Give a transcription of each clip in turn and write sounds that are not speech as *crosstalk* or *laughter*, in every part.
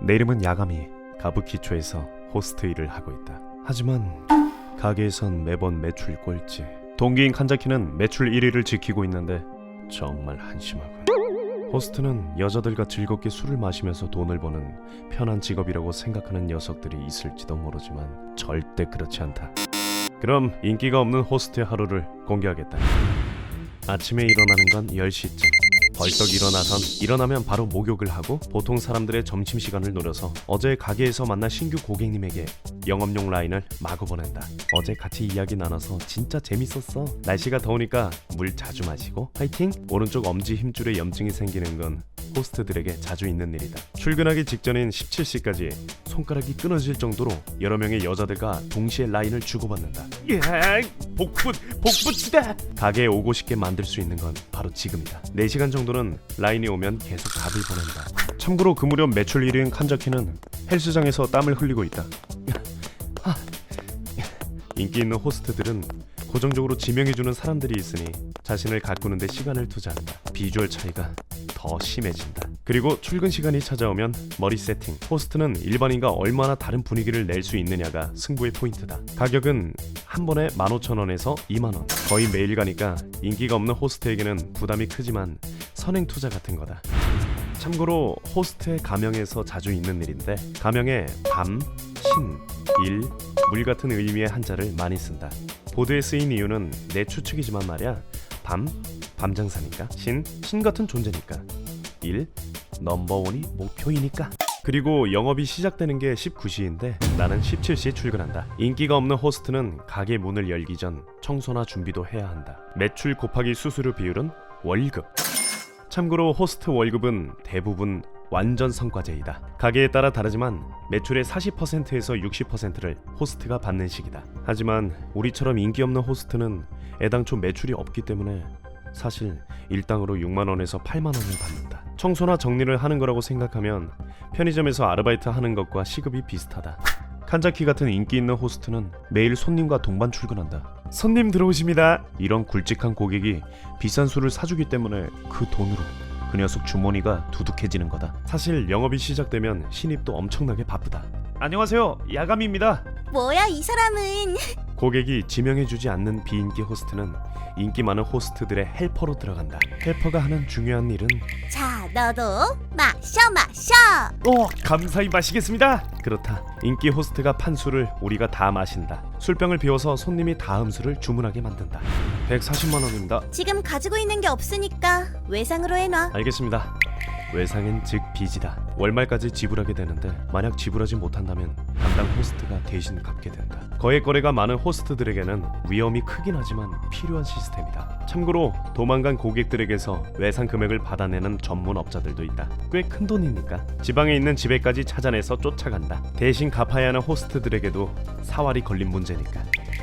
내 이름은 야가미 가부키초에서 호스트 일을 하고 있다. 하지만 가게에선 매번 매출 꼴찌. 동기인 칸자키는 매출 1위를 지키고 있는데 정말 한심하군. 호스트는 여자들과 즐겁게 술을 마시면서 돈을 버는 편한 직업이라고 생각하는 녀석들이 있을지도 모르지만 절대 그렇지 않다. 그럼 인기가 없는 호스트의 하루를 공개하겠다. 아침에 일어나는 건 10시쯤. 벌떡 일어나선 일어나면 바로 목욕을 하고 보통 사람들의 점심시간을 노려서 어제 가게에서 만난 신규 고객님에게 영업용 라인을 마구 보낸다. 어제 같이 이야기 나눠서 진짜 재밌었어. 날씨가 더우니까 물 자주 마시고 화이팅! 오른쪽 엄지 힘줄에 염증이 생기는 건 호스트들에게 자주 있는 일이다. 출근하기 직전인 17시까지 손가락이 끊어질 정도로 여러 명의 여자들과 동시에 라인을 주고받는다. 야, 복붙, 복붙이다. 가게에 오고 싶게 만들 수 있는 건 바로 지금이다. 4시간 정도는 라인이 오면 계속 답을 보낸다. 참고로 그 무렵 매출 1위인 칸자키는 헬스장에서 땀을 흘리고 있다. *laughs* 인기 있는 호스트들은 고정적으로 지명해주는 사람들이 있으니 자신을 가꾸는데 시간을 투자한다. 비주얼 차이가 더 심해진다. 그리고 출근 시간이 찾아오면 머리 세팅. 호스트는 일반인과 얼마나 다른 분위기를 낼 수 있느냐가 승부의 포인트다. 가격은 한 번에 15,000원에서 2만원. 거의 매일 가니까 인기가 없는 호스트에게는 부담이 크지만 선행 투자 같은 거다. 참고로 호스트의 가명에서 자주 있는 일인데 가명에 밤, 신, 일, 물 같은 의미의 한자를 많이 쓴다. 보드에 쓰인 이유는 내 추측이지만 말이야. 밤, 밤장사니까. 신, 신 같은 존재니까. 일, 넘버원이 목표이니까. 그리고 영업이 시작되는 게 19시인데 나는 17시에 출근한다. 인기가 없는 호스트는 가게 문을 열기 전 청소나 준비도 해야 한다. 매출 곱하기 수수료 비율은 월급. 참고로 호스트 월급은 대부분 완전 성과제이다. 가게에 따라 다르지만 매출의 40%에서 60%를 호스트가 받는 식이다. 하지만 우리처럼 인기 없는 호스트는 애당초 매출이 없기 때문에 사실 일당으로 6만 원에서 8만 원을 받는다. 청소나 정리를 하는 거라고 생각하면 편의점에서 아르바이트 하는 것과 시급이 비슷하다. 칸자키 같은 인기 있는 호스트는 매일 손님과 동반 출근한다. 손님 들어오십니다. 이런 굵직한 고객이 비싼 술을 사주기 때문에 그 돈으로 그 녀석 주머니가 두둑해지는 거다. 사실 영업이 시작되면 신입도 엄청나게 바쁘다. 안녕하세요, 야감입니다. 뭐야 이 사람은 *laughs* 고객이 지명해주지 않는 비인기 호스트는 인기 많은 호스트들의 헬퍼로 들어간다. 헬퍼가 하는 중요한 일은 자 너도 마셔 마셔 오 감사히 마시겠습니다. 그렇다. 인기 호스트가 판 술을 우리가 다 마신다. 술병을 비워서 손님이 다음 술을 주문하게 만든다. 140만 원입니다. 지금 가지고 있는 게 없으니까 외상으로 해놔 알겠습니다. 외상은 즉 빚이다. 월말까지 지불하게 되는데 만약 지불하지 못한다면 담당 호스트가 대신 갚게 된다. 거액 거래가 많은 호스트들에게는 위험이 크긴 하지만 필요한 시스템이다. 참고로 도망간 고객들에게서 외상 금액을 받아내는 전문 업자들도 있다. 꽤 큰 돈이니까 지방에 있는 집에까지 찾아내서 쫓아간다. 대신 갚아야 하는 호스트들에게도 사활이 걸린 문제니까.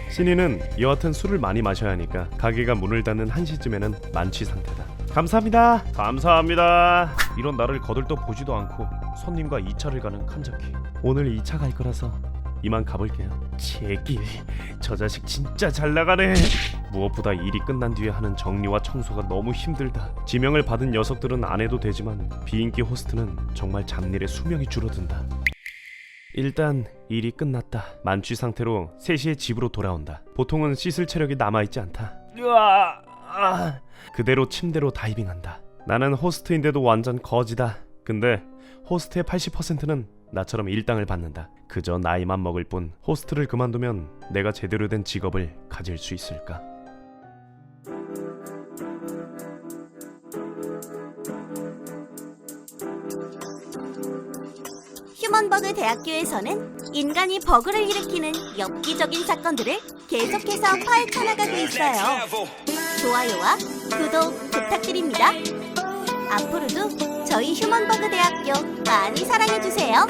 신인은 여하튼 술을 많이 마셔야 하니까 가게가 문을 닫는 1시쯤에는 만취 상태다. 감사합니다. 감사합니다. 이런 나를 거들떠 보지도 않고 손님과 2차를 가는 칸자키. 오늘 2차 갈 거라서 이만 가볼게요. 제길, 저 자식 진짜 잘 나가네. 무엇보다 일이 끝난 뒤에 하는 정리와 청소가 너무 힘들다. 지명을 받은 녀석들은 안 해도 되지만 비인기 호스트는 정말 잡일의 수명이 줄어든다. 일단 일이 끝났다. 만취 상태로 3시에 집으로 돌아온다. 보통은 씻을 체력이 남아있지 않다. 으아, 아. 그대로 침대로 다이빙한다. 나는 호스트인데도 완전 거지다. 근데 호스트의 80%는 나처럼 일당을 받는다. 그저 나이만 먹을 뿐 호스트를 그만두면 내가 제대로 된 직업을 가질 수 있을까? 휴먼버그 대학교에서는 인간이 버그를 일으키는 엽기적인 사건들을 계속해서 파헤쳐 나가고 있어요. 좋아요와 구독 부탁드립니다. 앞으로도 저희 휴먼버그 대학교 많이 사랑해주세요